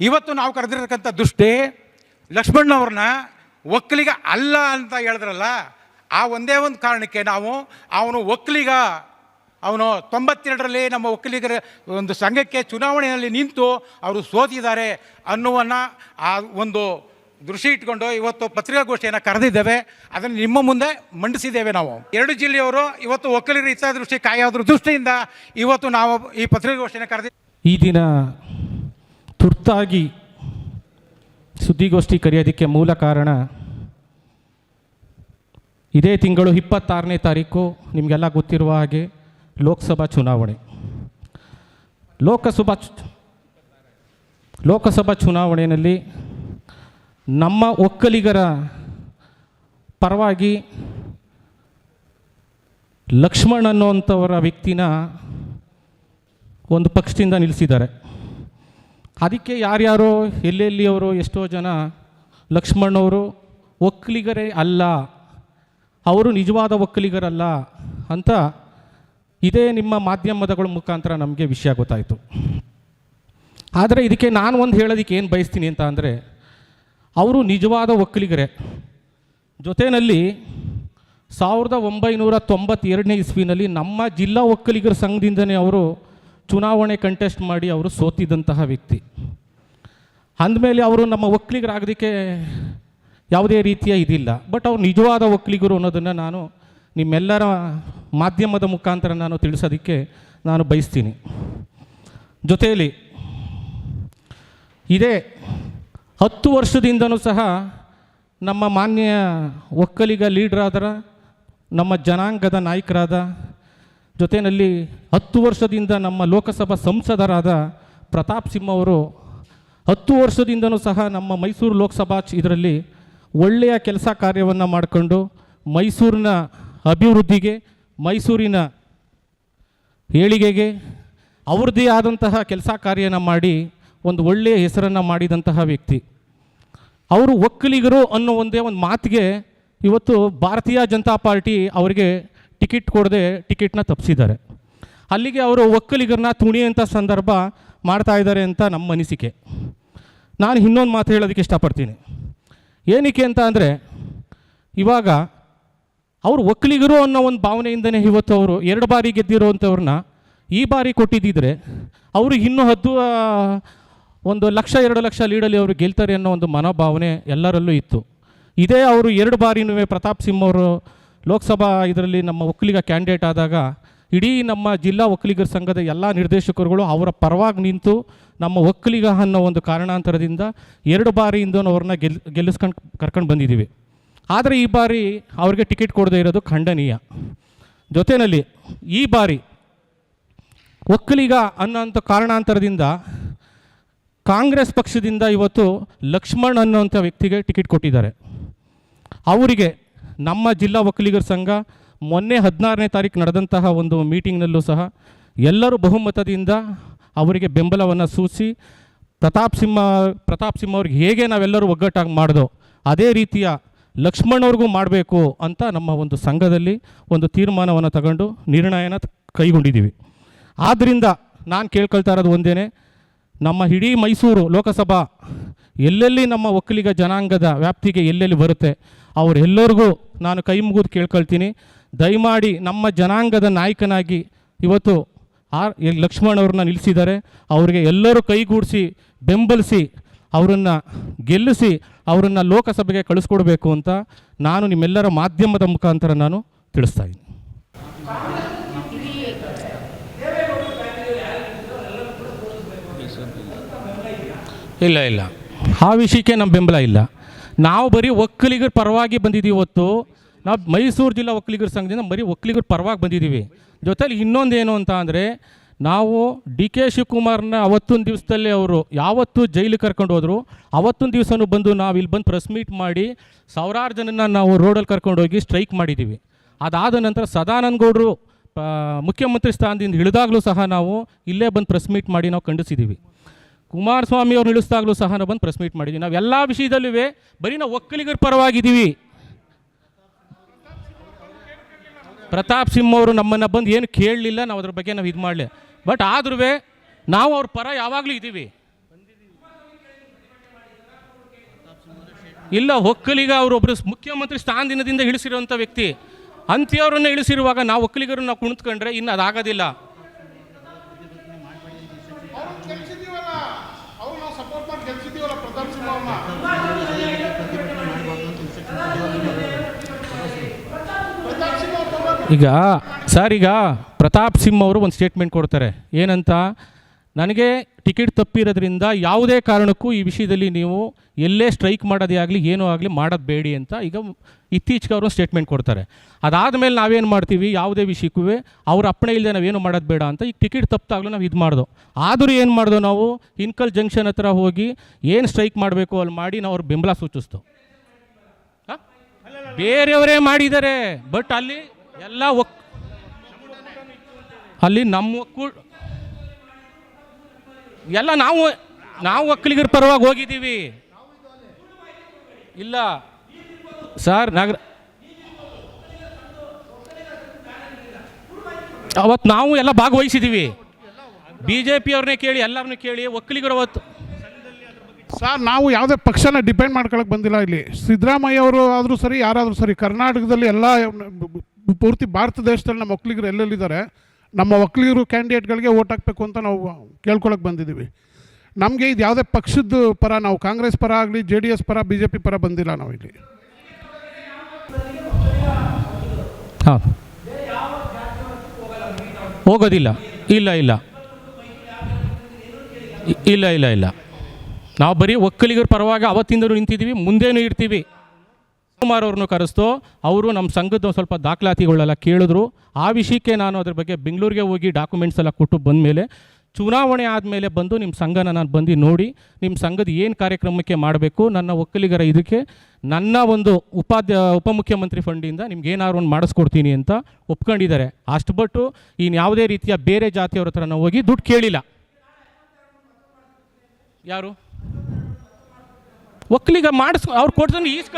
ಇವತ್ತು ನಾವು ಕರೆದಿರತಕ್ಕಂಥ ದೃಷ್ಟಿ ಲಕ್ಷ್ಮಣ್ಣವ್ರನ್ನ ಒಕ್ಕಲಿಗ ಅಲ್ಲ ಅಂತ ಹೇಳಿದ್ರಲ್ಲ, ಆ ಒಂದೇ ಒಂದು ಕಾರಣಕ್ಕೆ ನಾವು ಅವನು ಒಕ್ಕಲಿಗ. ಅವನು ತೊಂಬತ್ತೆರಡರಲ್ಲಿ ನಮ್ಮ ಒಕ್ಕಲಿಗರ ಒಂದು ಸಂಘಕ್ಕೆ ಚುನಾವಣೆಯಲ್ಲಿ ನಿಂತು ಅವರು ಸೋತಿದ್ದಾರೆ ಅನ್ನುವನ್ನು ಆ ಒಂದು ದೃಷ್ಟಿ ಇಟ್ಕೊಂಡು ಇವತ್ತು ಪತ್ರಿಕಾಗೋಷ್ಠಿಯನ್ನು ಕರೆದಿದ್ದೇವೆ. ಅದನ್ನು ನಿಮ್ಮ ಮುಂದೆ ಮಂಡಿಸಿದ್ದೇವೆ ನಾವು. ಎರಡು ಜಿಲ್ಲೆಯವರು ಇವತ್ತು ಒಕ್ಕಲಿಗರ ಹಿತದೃಷ್ಟಿ ಕಾಯೋದ್ರ ದೃಷ್ಟಿಯಿಂದ ಇವತ್ತು ನಾವು ಈ ಪತ್ರಿಕಾಗೋಷ್ಠಿಯನ್ನು ಕರೆದಿ ಈ ದಿನ ತುರ್ತಾಗಿ ಸುದ್ದಿಗೋಷ್ಠಿ ಕರೆಯೋದಕ್ಕೆ ಮೂಲ ಕಾರಣ ಇದೇ ತಿಂಗಳು ಇಪ್ಪತ್ತಾರನೇ ತಾರೀಕು, ನಿಮಗೆಲ್ಲ ಗೊತ್ತಿರುವ ಹಾಗೆ ಲೋಕಸಭಾ ಚುನಾವಣೆ. ಲೋಕಸಭಾ ಲೋಕಸಭಾ ಚುನಾವಣೆಯಲ್ಲಿ ನಮ್ಮ ಒಕ್ಕಲಿಗರ ಪರವಾಗಿ ಲಕ್ಷ್ಮಣ್ ಅನ್ನೋಂಥವರ ವ್ಯಕ್ತಿನ ಒಂದು ಪಕ್ಷದಿಂದ ನಿಲ್ಲಿಸಿದ್ದಾರೆ. ಅದಕ್ಕೆ ಯಾರ್ಯಾರೋ ಎಲ್ಲೆಲ್ಲಿಯವರು ಎಷ್ಟೋ ಜನ ಲಕ್ಷ್ಮಣ್ಣವರು ಒಕ್ಕಲಿಗರೇ ಅಲ್ಲ. ಅವರು ನಿಜವಾದ ಒಕ್ಕಲಿಗರಲ್ಲ ಅಂತ ಇದೇ ನಿಮ್ಮ ಮಾಧ್ಯಮದಗಳ ಮುಖಾಂತರ ನಮಗೆ ವಿಷಯ ಗೊತ್ತಾಯಿತು. ಆದರೆ ಇದಕ್ಕೆ ನಾನು ಒಂದು ಹೇಳೋದಕ್ಕೆ ಏನು ಬಯಸ್ತೀನಿ ಅಂತ ಅಂದರೆ, ಅವರು ನಿಜವಾದ ಒಕ್ಕಲಿಗರೇ. ಜೊತೆಯಲ್ಲಿ ಸಾವಿರದ ಒಂಬೈನೂರ ತೊಂಬತ್ತೆರಡನೇ ಇಸ್ವಿನಲ್ಲಿ ನಮ್ಮ ಜಿಲ್ಲಾ ಒಕ್ಕಲಿಗರ ಸಂಘದಿಂದನೇ ಅವರು ಚುನಾವಣೆ ಕಂಟೆಸ್ಟ್ ಮಾಡಿ ಅವರು ಸೋತಿದ್ದಂತಹ ವ್ಯಕ್ತಿ. ಅಂದಮೇಲೆ ಅವರು ನಮ್ಮ ಒಕ್ಕಲಿಗರಾಗೋದಕ್ಕೆ ಯಾವುದೇ ರೀತಿಯ ಇದಿಲ್ಲ. ಬಟ್ ಅವ್ರು ನಿಜವಾದ ಒಕ್ಕಲಿಗರು ಅನ್ನೋದನ್ನು ನಾನು ನಿಮ್ಮೆಲ್ಲರ ಮಾಧ್ಯಮದ ಮುಖಾಂತರ ನಾನು ತಿಳಿಸೋದಕ್ಕೆ ನಾನು ಬಯಸ್ತೀನಿ. ಜೊತೆಯಲ್ಲಿ ಇದೇ ಹತ್ತು ವರ್ಷದಿಂದನೂ ಸಹ ನಮ್ಮ ಮಾನ್ಯ ಒಕ್ಕಲಿಗ ಲೀಡ್ರಾದರ, ನಮ್ಮ ಜನಾಂಗದ ನಾಯಕರಾದ ಜೊತೆಯಲ್ಲಿ ಹತ್ತು ವರ್ಷದಿಂದ ನಮ್ಮ ಲೋಕಸಭಾ ಸಂಸದರಾದ ಪ್ರತಾಪ್ ಸಿಂಹ ಅವರು ಹತ್ತು ವರ್ಷದಿಂದನೂ ಸಹ ನಮ್ಮ ಮೈಸೂರು ಲೋಕಸಭಾ ಇದರಲ್ಲಿ ಒಳ್ಳೆಯ ಕೆಲಸ ಕಾರ್ಯವನ್ನು ಮಾಡಿಕೊಂಡು ಮೈಸೂರಿನ ಅಭಿವೃದ್ಧಿಗೆ, ಮೈಸೂರಿನ ಏಳಿಗೆಗೆ ಅವ್ರದ್ದೇ ಆದಂತಹ ಕೆಲಸ ಕಾರ್ಯನ ಮಾಡಿ ಒಂದು ಒಳ್ಳೆಯ ಹೆಸರನ್ನು ಮಾಡಿದಂತಹ ವ್ಯಕ್ತಿ. ಅವರು ಒಕ್ಕಲಿಗರು ಅನ್ನೋ ಒಂದೇ ಒಂದು ಮಾತಿಗೆ ಇವತ್ತು ಭಾರತೀಯ ಜನತಾ ಪಾರ್ಟಿ ಅವರಿಗೆ ಟಿಕೆಟ್ ಕೊಡದೆ ಟಿಕೆಟ್ನ ತಪ್ಪಿಸಿದ್ದಾರೆ ಅಲ್ಲಿಗೆ ಅವರು ಒಕ್ಕಲಿಗರನ್ನ ತುಣಿಯಂಥ ಸಂದರ್ಭ ಮಾಡ್ತಾ ಇದ್ದಾರೆ ಅಂತ ನಮ್ಮ ಅನಿಸಿಕೆ. ನಾನು ಇನ್ನೊಂದು ಮಾತು ಹೇಳೋದಕ್ಕೆ ಇಷ್ಟಪಡ್ತೀನಿ. ಏನಕ್ಕೆ ಅಂತ ಅಂದರೆ, ಇವಾಗ ಅವರು ಒಕ್ಕಲಿಗರು ಅನ್ನೋ ಒಂದು ಭಾವನೆಯಿಂದನೇ ಇವತ್ತು ಅವರು ಎರಡು ಬಾರಿ ಗೆದ್ದಿರೋವಂಥವ್ರನ್ನ ಈ ಬಾರಿ ಕೊಟ್ಟಿದ್ದಿದ್ರೆ, ಅವರು ಇನ್ನೂ ಹದ್ದು ಒಂದು ಲಕ್ಷ, ಎರಡು ಲಕ್ಷ ಲೀಡಲ್ಲಿ ಅವರು ಗೆಲ್ತಾರೆ ಅನ್ನೋ ಒಂದು ಮನೋಭಾವನೆ ಎಲ್ಲರಲ್ಲೂ ಇತ್ತು. ಇದೇ ಅವರು ಎರಡು ಬಾರಿನೂ ಪ್ರತಾಪ್ ಸಿಂಹ ಅವರು ಲೋಕಸಭಾ ಇದರಲ್ಲಿ ನಮ್ಮ ಒಕ್ಕಲಿಗ ಕ್ಯಾಂಡಿಡೇಟ್ ಆದಾಗ ಇಡೀ ನಮ್ಮ ಜಿಲ್ಲಾ ಒಕ್ಕಲಿಗರ ಸಂಘದ ಎಲ್ಲ ನಿರ್ದೇಶಕರುಗಳು ಅವರ ಪರವಾಗಿ ನಿಂತು ನಮ್ಮ ಒಕ್ಕಲಿಗ ಅನ್ನೋ ಒಂದು ಕಾರಣಾಂತರದಿಂದ ಎರಡು ಬಾರಿಯಿಂದ ಅವ್ರನ್ನ ಗೆಲ್, ಗೆಲ್ಲಿಸ್ಕೊಂಡು ಕರ್ಕೊಂಡು ಬಂದಿದ್ದೀವಿ ಆದರೆ ಈ ಬಾರಿ ಅವ್ರಿಗೆ ಟಿಕೆಟ್ ಕೊಡದೇ ಇರೋದು ಖಂಡನೀಯ. ಜೊತೆಯಲ್ಲಿ ಈ ಬಾರಿ ಒಕ್ಕಲಿಗ ಅನ್ನೋಂಥ ಕಾರಣಾಂತರದಿಂದ ಕಾಂಗ್ರೆಸ್ ಪಕ್ಷದಿಂದ ಇವತ್ತು ಲಕ್ಷ್ಮಣ್ ಅನ್ನೋಂಥ ವ್ಯಕ್ತಿಗೆ ಟಿಕೆಟ್ ಕೊಟ್ಟಿದ್ದಾರೆ. ಅವರಿಗೆ ನಮ್ಮ ಜಿಲ್ಲಾ ಒಕ್ಕಲಿಗರ ಸಂಘ ಮೊನ್ನೆ ಹದಿನಾರನೇ ತಾರೀಕು ನಡೆದಂತಹ ಒಂದು ಮೀಟಿಂಗ್ನಲ್ಲೂ ಸಹ ಎಲ್ಲರೂ ಬಹುಮತದಿಂದ ಅವರಿಗೆ ಬೆಂಬಲವನ್ನು ಸೂಚಿಸಿ ಪ್ರತಾಪ್ ಸಿಂಹ ಪ್ರತಾಪ್ ಸಿಂಹ ಅವ್ರಿಗೆ ಹೇಗೆ ನಾವೆಲ್ಲರೂ ಒಗ್ಗಟ್ಟಾಗಿ ಮಾಡ್ದೋ ಅದೇ ರೀತಿಯ ಲಕ್ಷ್ಮಣ್ ಅವ್ರಿಗೂ ಮಾಡಬೇಕು ಅಂತ ನಮ್ಮ ಒಂದು ಸಂಘದಲ್ಲಿ ಒಂದು ತೀರ್ಮಾನವನ್ನು ತಗೊಂಡು ನಿರ್ಣಯನ ಕೈಗೊಂಡಿದ್ದೀವಿ. ಆದ್ದರಿಂದ ನಾನು ಕೇಳ್ಕೊಳ್ತಾ ಇರೋದು ಒಂದೇ ನಮ್ಮ ಇಡೀ ಮೈಸೂರು ಲೋಕಸಭಾ ಎಲ್ಲೆಲ್ಲಿ ನಮ್ಮ ಒಕ್ಕಲಿಗ ಜನಾಂಗದ ವ್ಯಾಪ್ತಿಗೆ ಎಲ್ಲೆಲ್ಲಿ ಬರುತ್ತೆ, ಅವರೆಲ್ಲರಿಗೂ ನಾನು ಕೈ ಮುಗಿದು ಕೇಳ್ಕೊಳ್ತೀನಿ. ದಯಮಾಡಿ ನಮ್ಮ ಜನಾಂಗದ ನಾಯಕನಾಗಿ ಇವತ್ತು ಆರ್ ಲಕ್ಷ್ಮಣ್ ಅವ್ರನ್ನ ನಿಲ್ಲಿಸಿದ್ದಾರೆ ಅವರಿಗೆ ಎಲ್ಲರೂ ಕೈಗೂಡಿಸಿ, ಬೆಂಬಲಿಸಿ, ಅವರನ್ನು ಗೆಲ್ಲಿಸಿ, ಅವರನ್ನು ಲೋಕಸಭೆಗೆ ಕಳಿಸ್ಕೊಡ್ಬೇಕು ಅಂತ ನಾನು ನಿಮ್ಮೆಲ್ಲರ ಮಾಧ್ಯಮದ ಮುಖಾಂತರ ನಾನು ತಿಳಿಸ್ತಾ ಇದ್ದೀನಿ. ಇಲ್ಲ ಇಲ್ಲ. ಆ ವಿಷಯಕ್ಕೆ ನಮ್ಮ ಬೆಂಬಲ ಇಲ್ಲ. ನಾವು ಬರೀ ಒಕ್ಕಲಿಗರ ಪರವಾಗಿ ಬಂದಿದ್ದೀವಿ ಇವತ್ತು ನಾವು ಮೈಸೂರು ಜಿಲ್ಲಾ ಒಕ್ಕಲಿಗರ ಸಂಘದಿಂದ ಬರೀ ಒಕ್ಕಲಿಗರ ಪರವಾಗಿ ಬಂದಿದ್ದೀವಿ ಜೊತೆಲಿ ಇನ್ನೊಂದೇನು ಅಂತ ಅಂದರೆ, ನಾವು ಡಿ ಕೆ ಶಿವಕುಮಾರ್ನ ಅವತ್ತೊಂದು ದಿವಸದಲ್ಲಿ ಅವರು ಯಾವತ್ತು ಜೈಲಿಗೆ ಕರ್ಕೊಂಡು ಹೋದರು. ಅವತ್ತೊಂದು ದಿವಸನೂ ಬಂದು ನಾವು ಇಲ್ಲಿ ಬಂದು ಪ್ರೆಸ್ ಮೀಟ್ ಮಾಡಿ ಸಾವಿರಾರು ಜನನ ನಾವು ರೋಡಲ್ಲಿ ಕರ್ಕೊಂಡು ಹೋಗಿ ಸ್ಟ್ರೈಕ್ ಮಾಡಿದ್ದೀವಿ ಅದಾದ ನಂತರ ಸದಾನಂದ ಗೌಡರು ಮುಖ್ಯಮಂತ್ರಿ ಸ್ಥಾನದಿಂದ ಇಳಿದಾಗಲೂ ಸಹ ನಾವು ಇಲ್ಲೇ ಬಂದು ಪ್ರೆಸ್ ಮೀಟ್ ಮಾಡಿ ನಾವು ಖಂಡಿಸಿದ್ದೀವಿ ಕುಮಾರಸ್ವಾಮಿ ಅವ್ರು ಇಳಿಸ್ದಾಗಲೂ ಸಹ ನಾವು ಬಂದು ಪ್ರೆಸ್ ಮೀಟ್ ಮಾಡಿದ್ವಿ. ನಾವು ಎಲ್ಲ ವಿಷಯದಲ್ಲೂ ಬರೀ ನಾವು ಒಕ್ಕಲಿಗರ ಪರವಾಗಿದ್ದೀವಿ. ಪ್ರತಾಪ್ ಸಿಂಹ ಅವರು ನಮ್ಮನ್ನು ಬಂದು ಏನು ಕೇಳಲಿಲ್ಲ, ನಾವು ಅದ್ರ ಬಗ್ಗೆ ನಾವು ಇದು ಮಾಡಲಿ. ಬಟ್ ಆದ್ರೂ ನಾವು ಅವ್ರ ಪರ ಯಾವಾಗಲೂ ಇದ್ದೀವಿ. ಇಲ್ಲ, ಒಕ್ಕಲಿಗ ಅವರೊಬ್ಬರು ಮುಖ್ಯಮಂತ್ರಿ ಸ್ಥಾನದಿಂದ ಇಳಿಸಿರುವಂಥ ವ್ಯಕ್ತಿ. ಅಂತ್ಯವರನ್ನ ಇಳಿಸಿರುವಾಗ ನಾವು ಒಕ್ಕಲಿಗರನ್ನ ಕುಣಿತ್ಕೊಂಡ್ರೆ ಇನ್ನು ಅದಾಗೋದಿಲ್ಲ. ಈಗ ಸರ್ ಈಗ ಪ್ರತಾಪ್ ಸಿಂಹ ಅವರು ಒಂದು ಸ್ಟೇಟ್ಮೆಂಟ್ ಕೊಡ್ತಾರೆ. ಏನಂತ? ನನಗೆ ಟಿಕೆಟ್ ತಪ್ಪಿರೋದ್ರಿಂದ ಯಾವುದೇ ಕಾರಣಕ್ಕೂ ಈ ವಿಷಯದಲ್ಲಿ ನೀವು ಎಲ್ಲೇ ಸ್ಟ್ರೈಕ್ ಮಾಡೋದೇ ಆಗಲಿ, ಏನೂ ಆಗಲಿ ಮಾಡೋದು ಬೇಡಿ ಅಂತ ಈಗ ಇತ್ತೀಚೆಗೆ ಅವರು ಸ್ಟೇಟ್ಮೆಂಟ್ ಕೊಡ್ತಾರೆ. ಅದಾದಮೇಲೆ ನಾವೇನು ಮಾಡ್ತೀವಿ, ಯಾವುದೇ ವಿಷಯಕ್ಕೂ ಅವ್ರ ಅಪ್ಪಣೆ ಇಲ್ಲದೆ ನಾವೇನು ಮಾಡೋದು ಬೇಡ ಅಂತ ಈಗ ಟಿಕೆಟ್ ತಪ್ಪಾಗಲೂ ನಾವು ಇದು ಮಾಡ್ದೋ. ಆದರೂ ಏನು ಮಾಡ್ದೋ ನಾವು? ಇನ್ಕಲ್ ಜಂಕ್ಷನ್ ಹತ್ರ ಹೋಗಿ ಏನು ಸ್ಟ್ರೈಕ್ ಮಾಡಬೇಕು ಅಲ್ಲಿ ಮಾಡಿ ನಾವು ಅವ್ರ ಬೆಂಬಲ ಸೂಚಿಸ್ತೋ. ಬೇರೆಯವರೇ ಮಾಡಿದ್ದಾರೆ, ಬಟ್ ಅಲ್ಲಿ ಎಲ್ಲ ಅಲ್ಲಿ ನಮ್ಮ ಒಕ್ಕೂ ಎಲ್ಲ ನಾವು ನಾವು ಒಕ್ಕಲಿಗರ ಪರವಾಗಿ ಹೋಗಿದ್ದೀವಿ. ಇಲ್ಲ. ಸರ್, ನಗರ ಅವತ್ತು ನಾವು ಎಲ್ಲ ಭಾಗವಹಿಸಿದ್ದೀವಿ. ಬಿ ಜೆ ಪಿಯವ್ರನ್ನೇ ಕೇಳಿ, ಎಲ್ಲರನ್ನೂ ಕೇಳಿ, ಒಕ್ಕಲಿಗರು ಅವತ್ತು ಸರ್, ನಾವು ಯಾವುದೇ ಪಕ್ಷನ ಡಿಪೆಂಡ್ ಮಾಡ್ಕೊಳಕ್ಕೆ ಬಂದಿಲ್ಲ ಇಲ್ಲಿ. ಸಿದ್ದರಾಮಯ್ಯ ಅವರು ಆದರೂ ಸರಿ, ಯಾರಾದರೂ ಸರಿ, ಕರ್ನಾಟಕದಲ್ಲಿ ಎಲ್ಲ, ಪೂರ್ತಿ ಭಾರತ ದೇಶದಲ್ಲಿ ನಮ್ಮ ಒಕ್ಕಲಿಗರು ಎಲ್ಲೆಲ್ಲಿದ್ದಾರೆ? ನಮ್ಮ ಒಕ್ಕಲಿಗರು ಕ್ಯಾಂಡಿಡೇಟ್ಗಳಿಗೆ ಓಟ್ ಹಾಕಬೇಕು ಅಂತ ನಾವು ಕೇಳ್ಕೊಳಕ್ಕೆ ಬಂದಿದ್ದೀವಿ. ನಮಗೆ ಇದು ಯಾವುದೇ ಪಕ್ಷದ ಪರ, ನಾವು ಕಾಂಗ್ರೆಸ್ ಪರ ಆಗಲಿ, ಜೆ ಡಿ ಎಸ್ ಪರ, ಬಿ ಜೆ ಪಿ ಪರ ಬಂದಿಲ್ಲ ನಾವು ಇಲ್ಲಿ. ಹಾಂ. ಹೋಗೋದಿಲ್ಲ. ಇಲ್ಲ ಇಲ್ಲ. ಇಲ್ಲ ಇಲ್ಲ ಇಲ್ಲ. ನಾವು ಬರೀ ಒಕ್ಕಲಿಗರ ಪರವಾಗಿ ಅವತ್ತಿಂದಲೂ ನಿಂತಿದ್ದೀವಿ, ಮುಂದೇನೂ ಇರ್ತೀವಿ. ಕುಮಾರ್ ಅವ್ರನ್ನು ಕರೆಸ್ತು, ಅವರು ನಮ್ಮ ಸಂಘದ ಸ್ವಲ್ಪ ದಾಖಲಾತಿಗಳೆಲ್ಲ ಕೇಳಿದ್ರು. ಆ ವಿಷಯಕ್ಕೆ ನಾನು ಅದ್ರ ಬಗ್ಗೆ ಬೆಂಗಳೂರಿಗೆ ಹೋಗಿ ಡಾಕ್ಯುಮೆಂಟ್ಸ್ ಎಲ್ಲ ಕೊಟ್ಟು ಬಂದಮೇಲೆ ಚುನಾವಣೆ ಆದಮೇಲೆ ಬಂದು ನಿಮ್ಮ ಸಂಘನ ನಾನು ಬಂದು ನೋಡಿ ನಿಮ್ಮ ಸಂಘದ ಏನು ಕಾರ್ಯಕ್ರಮಕ್ಕೆ ಮಾಡಬೇಕು, ನನ್ನ ಒಕ್ಕಲಿಗರ ಇದಕ್ಕೆ, ನನ್ನ ಒಂದು ಉಪಾಧ್ಯ, ಉಪಮುಖ್ಯಮಂತ್ರಿ ಫಂಡಿಂದ ನಿಮ್ಗೆ ಏನಾದ್ರು ಒಂದು ಮಾಡಿಸ್ಕೊಡ್ತೀನಿ ಅಂತ ಒಪ್ಕೊಂಡಿದ್ದಾರೆ. ಅಷ್ಟು ಬಟ್ಟು ಇನ್ನು ಯಾವುದೇ ರೀತಿಯ ಬೇರೆ ಜಾತಿಯವ್ರ ಹತ್ರ ನಾವು ಹೋಗಿ ದುಡ್ಡು ಕೇಳಿಲ್ಲ. ಯಾರು? ಒಕ್ಕಲಿಗ ಮಾಡಿಸ್, ಅವ್ರು ಕೊಡ್ತಾನೆ ಈಸ್ಕ